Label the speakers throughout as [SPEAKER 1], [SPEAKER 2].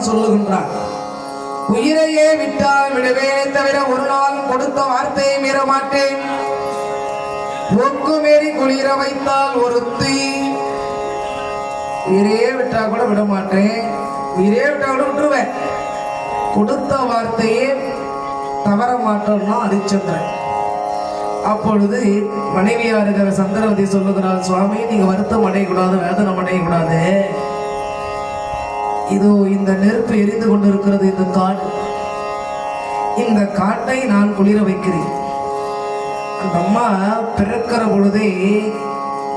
[SPEAKER 1] பெருமான் சொல்லுகின்றான். உயிரையே விட்டால் விடுவேனே தவிர ஒரு நாள் கொடுத்த வார்த்தையை மீற மாட்டேன் ஒக்கு குளிர வைத்தால் ஒருத்தி உயிரே விட்டா கூட விட மாட்டேன் உயிரே விட்டா கூட விட்டுருவேன். கொடுத்த வார்த்தையே தவற மாட்டோம்னா ஹரிச்சந்திரன். அப்பொழுது மனைவியா இருக்கிற சந்திரவதி சொல்லுகிறார் சுவாமி நீங்க வருத்தம் அடையக்கூடாது வேதனை அடையக்கூடாது. இதோ இந்த நெருப்பு எரிந்து கொண்டிருக்கிறது இந்த காடு. இந்த காட்டை நான் குளிர வைக்கிறேன். அந்த அம்மா பிறக்கிற பொழுதே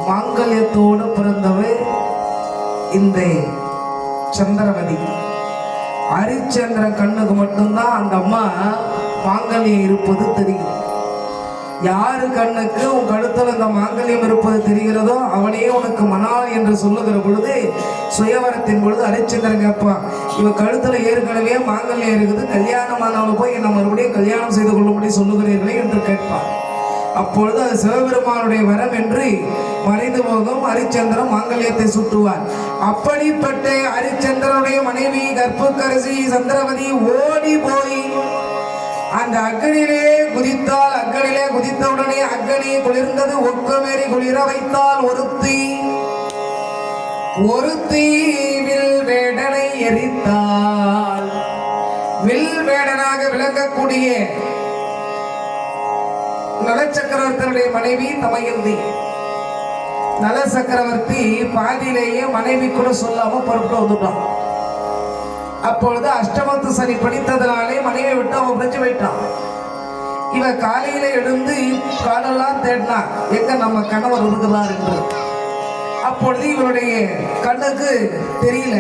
[SPEAKER 1] மாங்கல்யத்தோடு பிறந்தவர் இந்த சந்திரவதி. ஹரிச்சந்திர கண்ணுக்கு மட்டும்தான் அந்த அம்மா மாங்கல்யம் இருப்பது தெரியும். யாரு கண்ணுக்கு உன் கழுத்துல இந்த மாங்கல்யம் இருப்பது தெரிகிறதோ அவனே உனக்கு மணால் என்று சொல்லுகிற பொழுது சுயவரத்தின் பொழுது ஹரிச்சந்திரன் கேட்பான் இவன் கழுத்துல ஏற்கனவே மாங்கல்யம் இருக்குது கல்யாணமானவனை போய் என்னை மறுபடியும் கல்யாணம் செய்து கொள்ளும்படி சொல்லுகிறீர்களே என்று கேட்பான். அப்பொழுது அது சிவபெருமானுடைய வரம் என்று மறைந்து போகும் ஹரிச்சந்திரன் மாங்கல்யத்தை சுட்டுவார் அப்படிப்பட்ட ஹரிச்சந்திரனுடைய மனைவி கற்புக்கரசி சந்திரவதி ஓடி போய் அந்த அக்கனிலே குதித்தால் அக்கனிலே குதித்தவுடனே அக்கனி குளிர்ந்தது ஒக்கமேறி குளிர வைத்தால் ஒருத்தி. ஒருத்தி தீவில் வேடனை எரித்தால் வில் வேடனாக விளங்கக்கூடிய நல சக்கரவர்த்தியுடைய மனைவி தமயந்தி. நல சக்கரவர்த்தி பாதியிலேயே மனைவி கூட சொல்லாம பொறுப்பு வந்துட்டான். அப்பொழுது அஷ்டமத்து சனி படித்ததனாலே மனைவி விட்டு அவன் பிரிஞ்சு போயிட்டான். இவன் காலையில எழுந்து காலெல்லாம் தேடினா எங்க நம்ம கணவர் இருக்கிறார் என்று. அப்பொழுது இவருடைய கண்ணுக்கு தெரியல.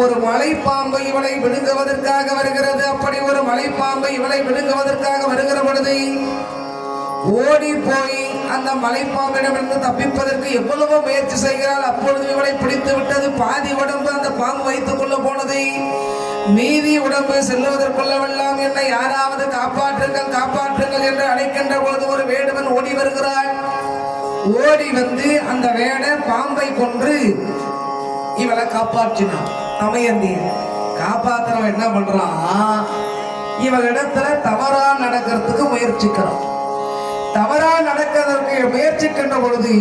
[SPEAKER 1] ஒரு மலைப்பாம்பு இவளை விழுங்குவதற்காக வருகிறது. அப்படி ஒரு மலைப்பாம்பு இவளை விழுங்குவதற்காக வருகிற பொழுது ஓடி போய் அந்த மலைப்பாம்பிடமிருந்து தப்பிப்பதற்கு எவ்வளவோ முயற்சி செய்கிறாள். அப்பொழுது இவளை பிடித்து விட்டது. பாதி உடம்பு அந்த பாம்பு வைத்துக் கொள்ள போனது. மீதி உடம்பு செல்லுவதற்குள்ளவெல்லாம் என்னை யாராவது காப்பாற்றுங்கள் காப்பாற்றுங்கள் என்று அழைக்கின்ற பொழுது ஒரு வேடுவன் ஓடி வருகிறாள். ஓடி வந்து அந்த வேட பாம்பை கொன்று இவளை காப்பாற்றினான். தமையந்தி காப்பாத்துறவன் என்ன பண்றான்? இவளிடத்துல தவறா நடக்கிறதுக்கு முயற்சிக்கிறான். தவறா நடக்கிறதற்கு முயற்சிக்கின்ற பொழுது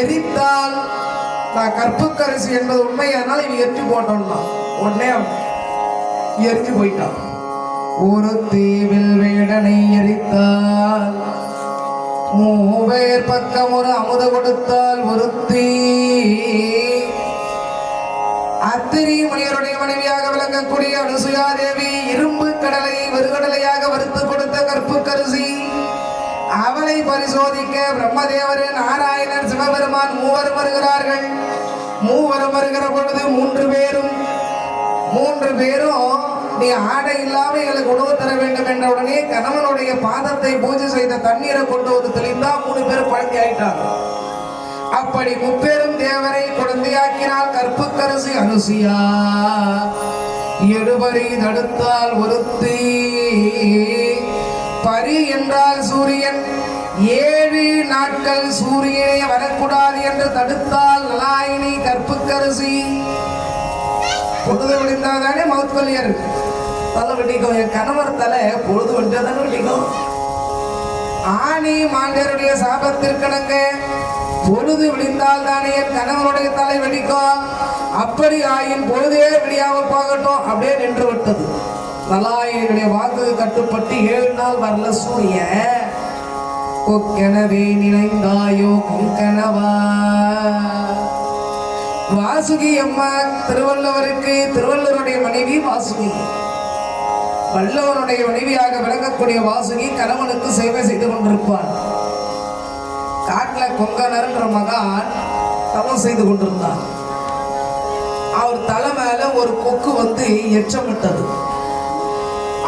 [SPEAKER 1] எரித்தால் நான் கற்புக்கரிசி என்பது உண்மையானால் இவன் எரிஞ்சு போட்டோம்னா உடனே எரிஞ்சு போயிட்டான். ஒரு தீவில் வேடனை எரித்தால் மூவேர் பக்கம் ஒரு அமுத கொடுத்தால் ஒருத்தி. அத்திரி முனிவருடைய மனைவியாக விளங்கக்கூடிய அனுசுயா தேவி இரும்பு கடலை வெறுகடலையாக வறுத்து கொடுத்த கற்பு கருசி அவளை பரிசோதிக்க பிரம்மதேவர் நாராயணன் சிவபெருமான் மூவரும் வருகிறார்கள். மூவரும் வருகிற பொழுது மூன்று பேரும் மூன்று பேரும் நீ ஆடை இல்லாம எங்களுக்கு உணவு தர வேண்டும் என்ற உடனே கணவனுடைய பாதத்தை பூஜை செய்த தண்ணீரை கொண்டு வந்து தெளிந்தா மூணு பேர் பழங்கி ஆயிட்டாங்க. அப்படி முப்பெரும் தேவரை குழந்தையாக்கினால் கற்புக்கரசி அனுசியா. எடுபறி தடுத்தால் ஒருத்தி. பரி என்றால் சூரியன். ஏழு நாட்கள் சூரியனை வரக்கூடாது என்று தடுத்தால் நலாயினி கற்புக்கரசி. பொழுது விழுந்தாதானே மவுத்கொல்லியர். தலை வெட்டிக்கும் என் கணவர் தலை பொழுது விட்டா தானே வெட்டிக்கும் ஆணி மாண்டருடைய சாபத்திற்கணங்க பொழுது விழிந்தால் தானே என் கணவனுடைய தலை வெடிக்கும் அப்படி ஆயின் பொழுதே விடியாம போகட்டும் அப்படியே நின்று விட்டது. நலாயனுடைய வாக்கு கட்டுப்பட்டு ஏழு நாள் வரல சூரிய. கொக்கெனவே நினைந்தாயோ கொங்கனவா? வாசுகி அம்மா திருவள்ளுவருக்கு திருவள்ளுவருடைய மனைவி வாசுகி. வல்லவனுடைய மனைவியாக விளங்கக்கூடிய வாசுகி கணவனுக்கு சேவை செய்து கொண்டிருப்பான் காட்டுல கொங்கனர்ன்ற மகான் தவம் செய்து கொண்டிருந்தான் அவர் தலை மேல ஒரு கொக்கு வந்து எச்சமிட்டது.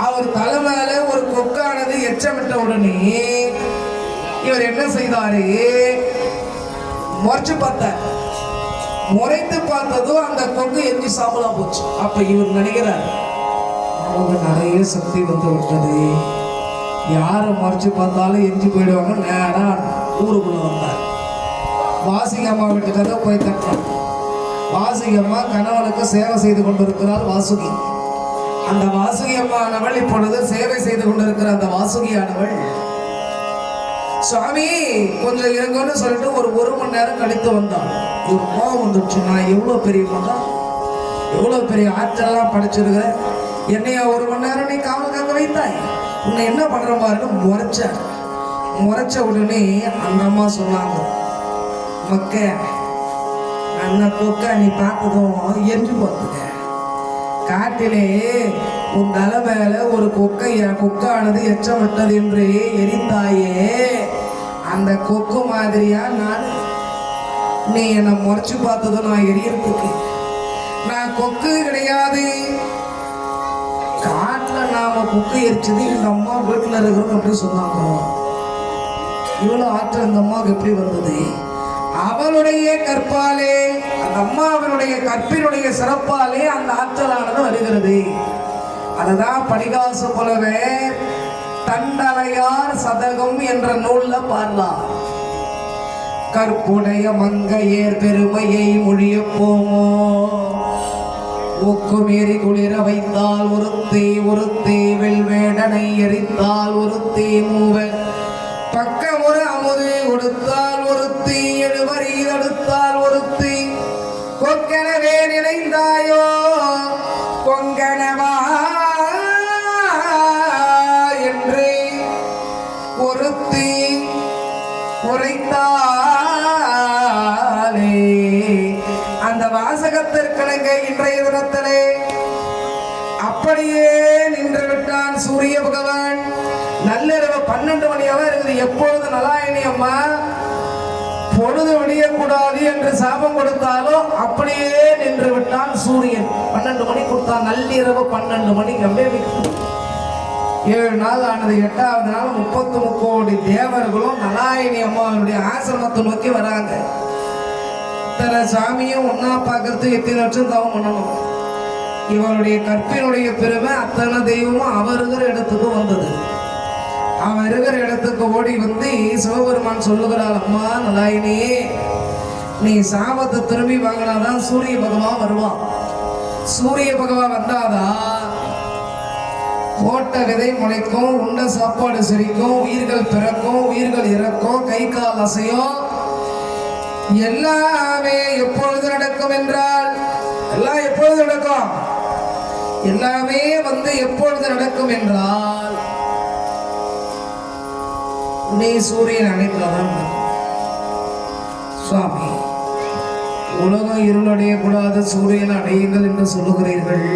[SPEAKER 1] அவர் தலை மேல ஒரு கொக்கானது எச்சமிட்ட உடனே இவர் என்ன செய்தாரு? முறைச்சு பார்த்தார். முறைத்து பார்த்ததும் அந்த கொக்கு எஞ்சி சாம்பலா போச்சு. அப்ப இவர் நினைக்கிறார் அவங்க நிறைய சக்தி வந்து விட்டது யாரை மறைச்சு பார்த்தாலும் எஞ்சி போயிடுவாங்க. நேராக ஊருக்குள்ள வந்தார். வாசிக அம்மா வீட்டு கதை போய் தட்டான் வாசுகி அம்மா கணவனுக்கு சேவை செய்து கொண்டிருக்கிறார் வாசுகி. அந்த வாசுகி அம்மானவள் இப்பொழுது சேவை செய்து கொண்டிருக்கிற அந்த வாசுகியானவள் சுவாமி கொஞ்சம் இருங்கன்னு சொல்லிட்டு ஒரு ஒரு மணி நேரம் கழித்து வந்தாள் ஒரு கோவம் வந்துடுச்சு நான் எவ்வளோ பெரிய மகன் எவ்வளோ பெரிய ஆற்றலாம் படிச்சிருக்கிறேன் என்னைய ஒரு மணி நேரம் நீ காவல் காக்க வைத்தாய்? உன்னை என்ன பண்ற பாருன்னு முறைச்ச. முறைச்ச உடனே அந்த அம்மா சொன்னாங்க மக்க அந்த கொக்க நீ பார்த்ததும் எரிஞ்சு போத்துக்க காட்டிலே உன் தலை மேல ஒரு கொக்கை கொக்கானது எச்சமிட்டது என்று எரிந்தாயே. அந்த கொக்கு மாதிரியா நான்? நீ என்னை முறைச்சு பார்த்ததும் நான் எரியறதுக்கு. நான் கொக்கு கிடையாது. நாம புக்கு எரிச்சது இந்த அம்மா வீட்டுல இருக்கிறோம் அப்படி சொன்னாங்க. இவ்வளோ ஆற்றல் இந்த அம்மாவுக்கு எப்படி வந்தது? அவளுடைய கற்பாலே அந்த அம்மாவினுடைய கற்பினுடைய சிறப்பாலே அந்த ஆற்றலானது வருகிறது. அதுதான் படிகாசு போலவே தண்டலையார் சதகம் என்ற நூல்ல பாடலாம். கற்புடைய மங்கையர் பெருமையை மொழிய போமோ? ஒக்குமேறி குளிர வைத்தால் ஒருத்தி ஒருத்தி வெல்வேடனை எரித்தால் ஒருத்தி மூவ. பக்கமுறை அமுது கொடுத்தால் ஒருத்தி எழுவரி தடுத்தால் ஒருத்தி. கொக்கெனவே நினைந்தாயோ? பகவான் நள்ளிரவு பன்னெண்டு மணியாக இருக்குது. எப்பொழுது நலாயணி அம்மா? பொழுது விடியக்கூடாது என்று சாபம் கொடுத்தாலும் அப்படியே நின்று விட்டான் சூரியன். பன்னெண்டு மணி கொடுத்தான். நள்ளிரவு பன்னெண்டு மணி. அப்படியே விட்டு ஏழு நாள் ஆனது. எட்டாவது நாள் முப்பத்து முக்கோடி தேவர்களும் நலாயணி அம்மாவுடைய ஆசிரமத்தை நோக்கி வராங்க. இத்தனை சாமியும் ஒன்னா பார்க்கறதுக்கு எத்தனை லட்சம் தவம் பண்ணணும். இவருடைய கற்பினுடைய பெருமை அத்தனை தெய்வமும் அவர் இருக்கிற இடத்துக்கு வந்தது. அவன் இருக்கிற இடத்துக்கு ஓடி வந்து சிவபெருமான் சொல்லுகிறாள் அம்மா நலாயினியே நீ சாபத்தை திரும்பி வாங்கினாதான் சூரிய பகவான் வருவான். சூரிய பகவான் வந்தாதான் போட்ட விதை முளைக்கும் உண்ட சாப்பாடு செரிக்கும் உயிர்கள் பிறக்கும் உயிர்கள் இறக்கும் கை கால் அசையும். எல்லாமே எப்பொழுது நடக்கும் என்றால் எல்லாம் எப்பொழுது நடக்கும்? எல்லாமே வந்து எப்பொழுது நடக்கும் என்றால் நீ சூரியன் அணைத்தாதான் சுவாமி உலகம் இருளடைய கூடாது சூரியன் அடையுங்கள் என்று சொல்லுகிறீர்கள்.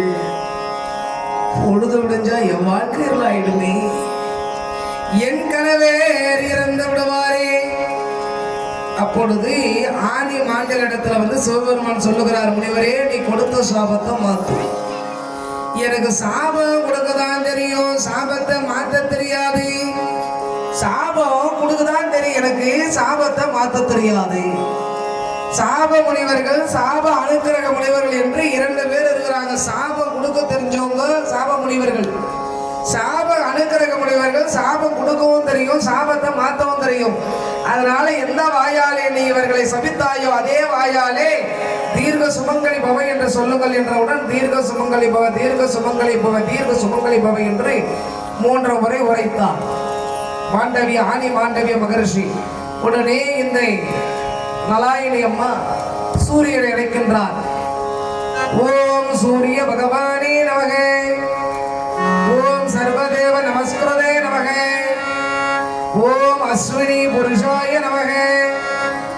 [SPEAKER 1] பொழுது விடைஞ்சா என் வாழ்க்கையில் ஆயிடுமே என் கனவே இறந்து விடுவாரே. அப்பொழுது ஆனி மாண்டல் இடத்துல வந்து சிவபெருமான் சொல்லுகிறார் முனிவரே நீ கொடுத்த சாபத்தை மாத்து. எனக்கு சாபம் கொடுக்க தான் தெரியும். சாபத்தை மாற்ற தெரியாது. சாபம் கொடுக்கதான் தெரியும். எனக்கு சாபத்தை மாற்ற தெரியாது. சாப முனிவர்கள் சாப அனுக்கிரக முனிவர்கள் என்று இரண்டு பேர் இருக்கிறாங்க. சாபம் கொடுக்க தெரிஞ்சவங்க சாப முனிவர்கள். சாப அனுக்கிரக முனிவர்கள் சாபம் கொடுக்கவும் தெரியும் சாபத்தை மாத்தவும் தெரியும். அதனால எந்த வாயாலே நீ இவர்களை சபித்தாயோ அதே வாயாலே தீர்க்க சுமங்களி பவ என்று சொல்லுங்கள் என்றவுடன் தீர்க்க சுமங்கலி பவ தீர்க்க சுமங்கலி பவ தீர்க்க சுமங்கலி பவ என்று மூன்று முறை உரைத்தார். மாண்டவிய ஆனி மாண்டவிய மகரிஷி உடனே இந்த நலாயினி அம்மா சூரியனை அழைக்கின்றார் ஓம் சூரிய பகவானே நமக ஓம் சர்வதேவ நமஸ்கிருத அஸ்வினி புருஷாய நமக.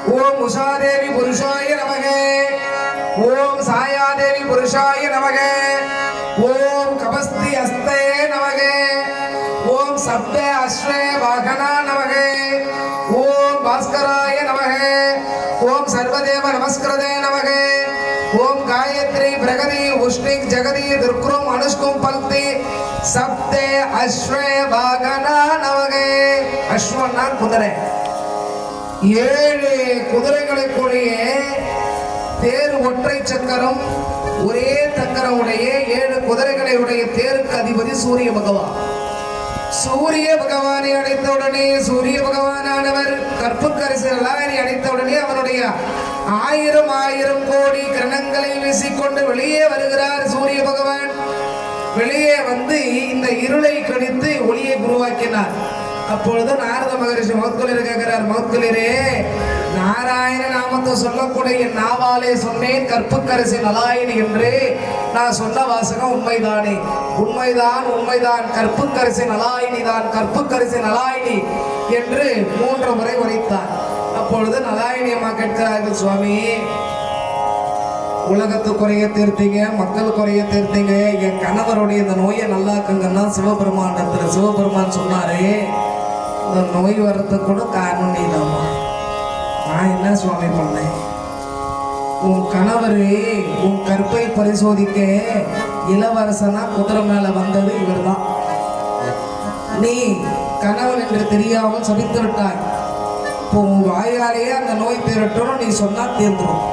[SPEAKER 1] ஓம் உஷாதேவி புருஷாய நமக. ஓம் சாயாதேவி புருஷாய நமக. ஓம் கபஸ்தி அஸ்தே நமக. ஓம் சப்த அஸ்வே வாகனா நமக. ஓம் பாஸ்கராய நமக. ஓம் சர்வதேவ நமஸ்கிருதே நமக. ஓம் காயத்ரி பிரகதி உஷ்ணிக் ஜெகதி துர்க்ரும் அனுஷ்கும் பல்தி சப்தே அஸ்வே வாகனா நமகே அஸ்வன்னா குதிரை ஏழு குதிரைகளை கூடிய தேர் ஒற்றை சக்கரம் ஒரே சக்கரமுடைய ஏழு குதிரைகளை உடைய தேருக்கு அதிபதி சூரிய பகவான். சூரிய பகவானை அடைத்த உடனே சூரிய பகவானானவர் கற்புக்கரசு நலாயனை அடைத்த உடனே அவனுடைய ஆயிரம் ஆயிரம் கோடி கிரணங்களை வீசிக்கொண்டு வெளியே வருகிறார் சூரிய பகவான். வெளியே வந்து இந்த இருளை கணித்து ஒளியை உருவாக்கினார். அப்பொழுது நாரத மகரிஷி மௌத்குலிர் கேட்கிறார் மௌத்குலிரே நாராயண நாமத்தை சொல்லக்கூடிய என் நாவாலே சொன்னேன் கற்புக்கரசி நலாயினி என்று. நான் சொன்ன வாசகம் உண்மைதானே? உண்மைதான் உண்மைதான். கற்புக்கரசி நலாயினி தான் கற்புக்கரசி நலாயினி என்று மூன்று முறை உரைத்தார். அப்பொழுது நலாயணியமா அம்மா கேட்கிறார்கள் சுவாமி உலகத்து குறைய தீர்த்தீங்க மக்கள் குறைய தீர்த்தீங்க என் கணவருடைய இந்த நோயை நல்லாக்குங்கன்னா சிவபெருமானிடத்துல சிவபெருமான் சொன்னாரு இந்த நோய் வர்றதுக்கு கூட காரணம் நீதாம்மா. நான் என்ன சுவாமி பண்ணேன்? உன் கணவர் உன் கற்பை பரிசோதிக்க இளவரசனா குதிரை மேல வந்தது இவர்தான். நீ கணவன் என்று தெரியாமல் சபித்து விட்டாய். இப்போ உன் வாயாலேயே அந்த நோய் தீரட்டும் நீ சொன்னா தீர்ந்துடும்.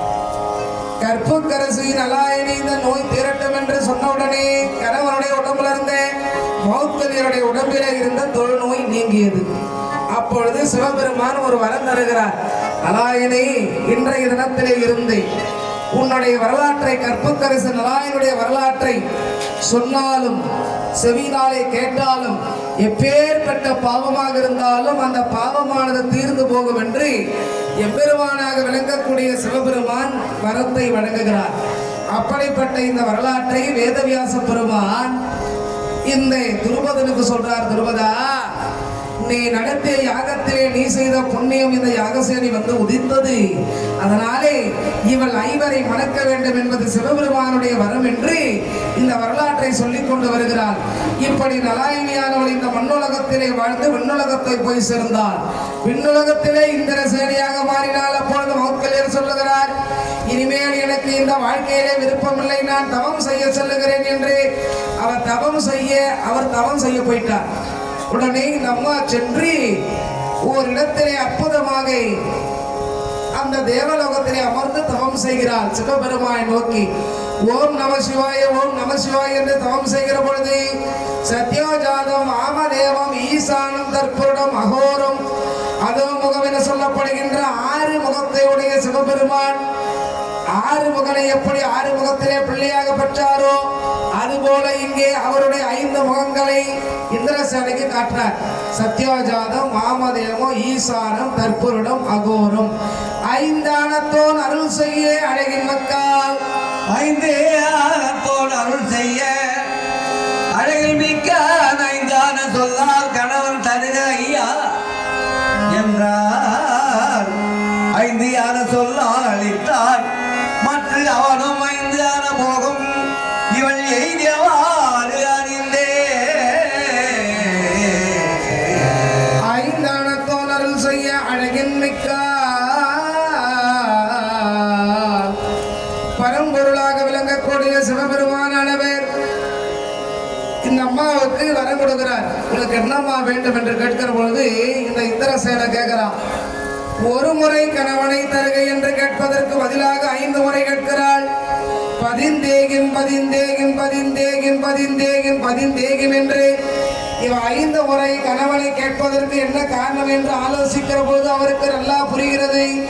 [SPEAKER 1] கற்பக்கரசி நலாயனி இந்த நோய் தீரட்டும் என்று சொன்ன உடனே கணவனுடைய உடம்புல இருந்த மௌத்தலியருடைய உடம்பில இருந்த தொழுநோய் நீங்கியது. அப்பொழுது சிவபெருமான் ஒரு வரம் தருகிறார். நலாயணி இன்றைய தினத்திலே இருந்து உன்னுடைய வரலாற்றை கற்பக்கரசு நலாயனுடைய வரலாற்றை சொன்னாலும் செவினாலே கேட்டாலும் எப்பேற்பட்ட பாவமாக இருந்தாலும் அந்த பாவமானது தீர்ந்து போகும் என்று எம்பெருமானாக விளங்கக்கூடிய சிவபெருமான் வரத்தை வழங்குகிறார் அப்படிப்பட்ட இந்த வரலாற்றை வேதவியாச பெருமான் இந்த துருபதனுக்கு சொல்றார் துருபதா நீ நடத்திய யாகத்திலே நீ செய்த புண்ணியம் இந்த யாகசேனி வந்து உதித்தது. அதனாலே இவள் ஐவரை மணக்க வேண்டும் என்பது சிவபெருமானுடைய வரம் என்று இந்த வரலாற்றை சொல்லிக் கொண்டு வருகிறார். இப்படி நலாயினியானவள் இந்த மண்ணுலகத்திலே வாழ்ந்து விண்ணுலகத்தை போய் சேர்ந்தார். விண்ணுலகத்திலே இந்திர சேனையாக மாறினால் அப்பொழுது மௌக்கலியர் சொல்லுகிறார் இனிமேல் எனக்கு இந்த வாழ்க்கையிலே விருப்பமில்லை நான் தவம் செய்ய சொல்லுகிறேன் என்று. அவர் தவம் செய்ய அவர் தவம் செய்ய போயிட்டார். உடனே இந்த அம்மா சென்று ஓரிடத்திலே அற்புதமாக அந்த தேவலோகத்திலே அமர்ந்து தவம் செய்கிறாள் சிவபெருமானை நோக்கி ஓம் நம சிவாய ஓம் நம சிவாய என்று தவம் செய்கிற பொழுது சத்யோஜாதம் ஆமதேவம் ஈசானம் தற்புருடம் அகோரம். அதோ முகம் என சொல்லப்படுகின்ற ஆறு முகத்தை உடைய சிவபெருமான் ஆறுமுகனை எப்படி ஆறு முகத்திலே பிள்ளையாக பெற்றாரோ அதுபோல இங்கே அவருடைய ஐந்து முகங்களை இந்திரசேனைக்கு காட்டுறார் சத்யோஜாதம் மாமதேவம் ஈசானம் தற்புருடம் அகோரம். ஐந்தானத்தோன் அருள் செய்ய அழகின் மக்கள்.
[SPEAKER 2] ஐந்தே ஆனத்தோடு அருள் செய்ய அழகில் மிக்க ஐந்தான சொல்லால் கணவன் தருக ஐயா என்றார். ஐந்து ஆன சொல்லால் அளித்தார் மற்ற அவனும் ஐந்தான போகும். இவள் எய்தியவாறு அறிந்தே.
[SPEAKER 1] ஐந்தானத்தோன் அருள் செய்ய அழகின் மிக்க பரம்பொருளாக விளங்கக்கூடிய சிவபெருமானவர் இந்த அம்மாவுக்கு வரம் கொடுக்கிறார். உனக்கு என்னம்மா வேண்டும்? என்று கேட்கிற பொழுது இந்த இந்திரசேனை கேட்கிறான். ஒரு முறை கணவனை தருக என்று கேட்பதற்கு பதிலாக ஐந்து முறை கேட்கிறாள். பதிந்தேகிம் பதிந்தேகிம் பதிந்தேகிம் பதிந்தேகிம் பதிந்தேகிம் என்று இவ ஐந்து முறை கணவனை கேட்பதற்கு என்ன காரணம் என்று ஆலோசிக்கிற பொழுது அவருக்கு நல்லா புரிகிறது.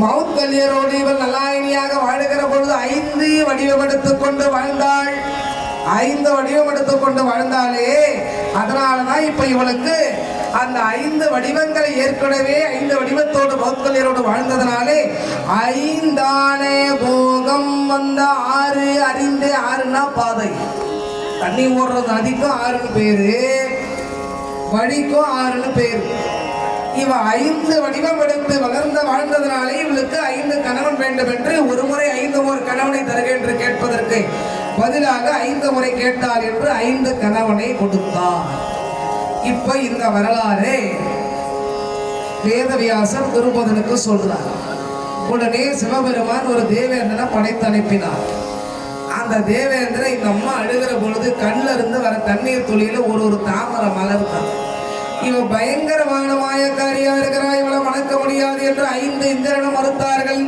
[SPEAKER 1] மவுத் கல்யரோடு இவள் நல்லாயினியாக வாழுகிற பொழுது ஐந்து வடிவம் எடுத்துக் கொண்டு வாழ்ந்தாள். ஐந்து வடிவம் எடுத்துக் கொண்டு வாழ்ந்தாலே அதனாலதான் இப்ப இவளுக்கு அந்த ஐந்து வடிவங்களை ஏற்கனவே ஐந்து வடிவத்தோடு பௌத்தர்களோடு வாழ்ந்ததனாலே ஐந்தானே போகம் வந்த ஆறு அறிந்து ஆறுனா பாதை. தண்ணி ஓடுறது நதிக்கும் ஆறுன்னு பேரு. வழிக்கும் ஆறுன்னு பேரு. இவ ஐந்து வடிவம் எடுத்து வளர்ந்த வாழ்ந்ததனாலே இவளுக்கு ஐந்து கணவன் வேண்டும் என்று ஒரு முறை ஐந்து ஒரு கணவனை தருக என்று கேட்பதற்கு பதிலாக ஐந்து முறை கேட்டார் என்று ஐந்து கணவனை கொடுத்தார். இப்ப இந்த வரலாறு வேதவியாசர் திருபதனுக்கு சொல்றார். உடனே சிவபெருமான் ஒரு தேவேந்திரனை படைத்து அனுப்பினார். அந்த தேவேந்திரன் இந்த அம்மா அழுகிற பொழுது கண்ணில் இருந்து வர தண்ணீர் துளியில ஒரு ஒரு தாமரை மலர்ந்தான். இவ பயங்கரமான மாயக்காரியா இருக்கிறா இவளை மணக்க முடியாது என்று ஐந்து இந்திரனும் மறுத்தார்கள்.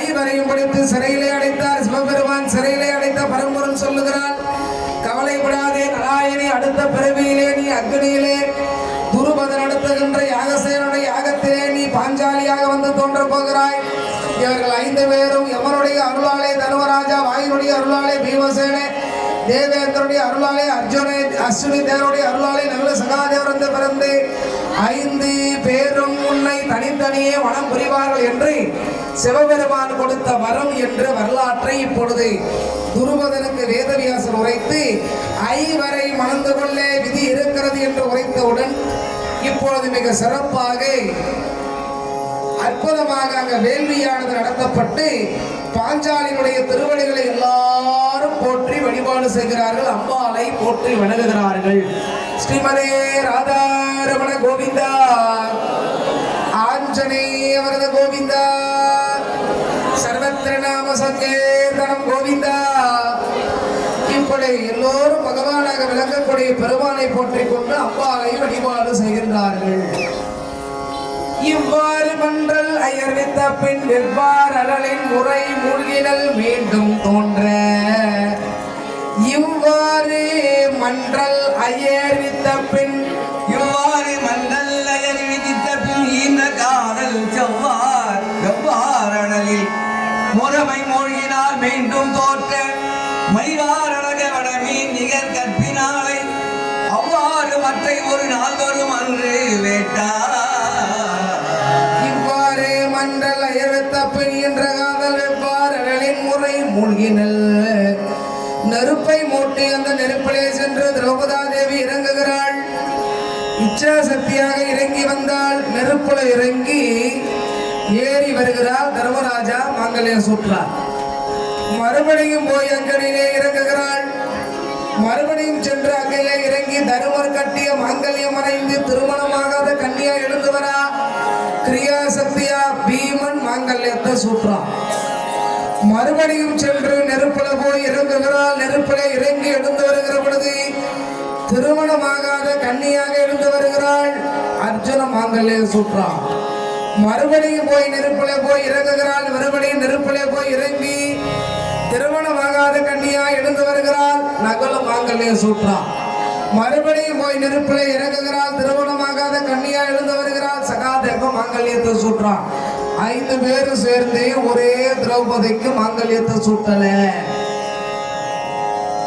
[SPEAKER 1] ஐவரையும் படித்து சிறையிலே அடைத்தார். சிவபெருமான் சிறையிலே அடைத்த பரம்பொருள் சொல்லுகிறாள் கவலைப்படாதே அடுத்த பிறவியிலே நீ அக்னியிலே. துருபத நடத்துகின்ற யாகசேனுடைய யாகத்திலே நீ பாஞ்சாலியாக வந்து தோன்ற போகிறாய். இவர்கள் ஐந்து பேரும் எவனுடைய அருளாலே தர்மராஜா வாயினுடைய அருளாலே பீமசேனே தேவேந்திரனுடைய அருளாலே அர்ஜுனே அஸ்வினி தேவருடைய அருளாலே நல்ல சகாதேவரந்து பிறந்து ஐந்து பேரும் உன்னை தனித்தனியே வனம் புரிவார்கள் என்று சிவபெருமான் கொடுத்த வரம் என்ற வரலாற்றை இப்பொழுது துருபதனுக்கு வேதவியாசர் உரைத்து ஐவரை மணந்து கொள்ள விதி இருக்கிறது என்று உரைத்தவுடன் இப்பொழுது மிக சிறப்பாக அற்புதமாக அங்க வேள்வியானது நடத்தப்பட்டு பாஞ்சாலியினுடைய திருவடிகளை எல்லாரும் போற்றி வழிபாடு செய்கிறார்கள். அம்பாலை போற்றி வணங்குகிறார்கள். ஸ்ரீமதே ராதாரமண கோவிந்தா. ஆஞ்சநேய வரத கோவிந்தா. சர்வத்திர நாம சங்கேதனம் கோவிந்தா. இப்படி எல்லோரும் பகவானாக விளங்கக்கூடிய பெருமானை போற்றிக் கொண்டு அம்பாலை வழிபாடு செய்கின்றார்கள். இவ்வாறு மன்றல் அயர்வித்த பின் வெவ்வார் அழலின் முறை மூழ்கினல் மீண்டும் தோன்ற. இவ்வாறு மன்றல் அயர்வித்த பின்
[SPEAKER 2] இவ்வாறு மண்டல் அயர்வித்த பின் இந்த காதல் செவ்வார் எவ்வாறடலில் முறைமை மூழ்கினால் மீண்டும் தோற்ற. மயிலாரழக வடமீன் நிகர் கற்பினாலை அவ்வாறு மற்றை ஒரு நாள் வரும் அன்று வேட்டார்.
[SPEAKER 1] கண்டல் மன்றல் பெண்கின்ற என்ற காதல் வெவ்வாறு முறை மூழ்கினல். நெருப்பை மூட்டி அந்த நெருப்பிலே சென்று திரௌபதா தேவி இறங்குகிறாள். இச்சா சக்தியாக இறங்கி வந்தால் நெருப்புல இறங்கி ஏறி வருகிறார் தர்மராஜா மாங்கல்யம் சூற்றார் மறுபடியும் போய் அங்கனிலே இறங்குகிறாள். மறுபடியும் சென்று அங்கேயே இறங்கி தருமர் கட்டிய மாங்கல்யம் அடைந்து திருமணமாகாத கன்னியா எழுந்து வரா. கிரியா சக்தியா பீமன் மாங்கல்யத்தை சூற்றான் மறுபடியும் சென்று நெருப்புல போய் இறங்குகிறாள் நெருப்புல இறங்கி எழுந்து வருகிற பொழுது திருமணமாகாத கன்னியாக எழுந்து வருகிறாள் அர்ஜுன மாங்கல்ய சூற்றா. மறுபடியும் போய் நெருப்புல போய் இறங்குகிறாள். மறுபடியும் நெருப்புல போய் இறங்கி திருமணமாகாத கண்ணியா எழுந்து வருகிறாள். நகலும் மாங்கல்ய சூற்றா. மறுபடியும் போய் நெருப்பில இறங்குகிறாள். திருமணமாகாத கண்ணியா எழுந்து வருகிறாள். சகாதேவ மாங்கல்யத்தை சூற்றா. ஐந்து பேரும் சேர்ந்து ஒரே திரௌபதிக்கு மாங்கல்யத்தை சூட்டல.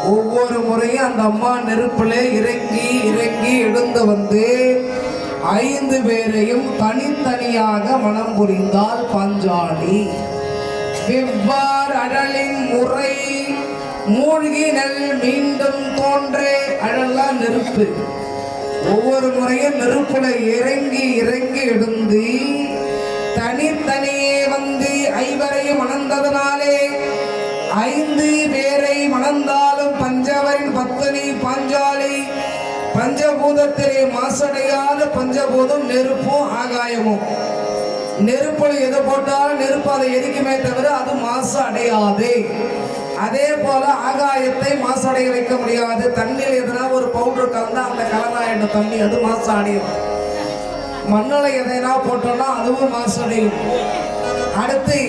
[SPEAKER 1] ஒவ்வொரு முறையும் அந்த அம்மா நெருப்புல இறங்கி இறங்கி எழுந்து வந்து ஐந்து பேரையும் தனித்தனியாக மனம் புரிந்தால் பஞ்சாலி. இவ்வாறு அழலின் முறை மூழ்கினல் மீண்டும் தோன்றே அழலாம் நெருப்பு. ஒவ்வொரு முறையும் நெருப்புல இறங்கி இறங்கி எழுந்து தனித்தனியே வந்து ஐவரையும் மணந்ததனாலே ஐந்து பேரை மணந்தாலும் பஞ்சவரின் பத்தினி பாஞ்சாலி பஞ்சபூதத்திலே மாசடையாத பஞ்சபூதம் நெருப்பும் ஆகாயமும். நெருப்புல எதை போட்டாலும் நெருப்பு அதை எரிக்குமே தவிர அது மாசு அடையாது. அதே போல ஆகாயத்தை மாசடைய வைக்க முடியாது. தண்ணியில் எதனா ஒரு பவுடர் கலந்தா அந்த கலராயிடும் தண்ணி அது மாசு அடையும். மண்ணில் எதனா போட்டோம்னா அதுவும் மாசு அடையும். அடுத்து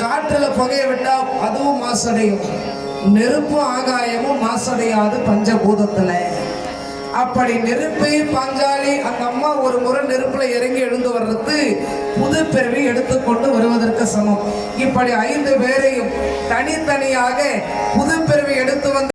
[SPEAKER 1] காற்றுல புகைய விட்டா அதுவும் மாசடையும் நெருப்பும் ஆகாயமும் மாசடையாது பஞ்சபூதத்துல. அப்படி நெருப்பு பங்காளி அந்த அம்மா ஒரு முறை நெருப்புல இறங்கி எழுந்து வர்றது புது பிறவி எடுத்துக்கொண்டு வருவதற்கு சமம். இப்படி ஐந்து பேரையும் தனித்தனியாக புது பிறவி எடுத்து வந்து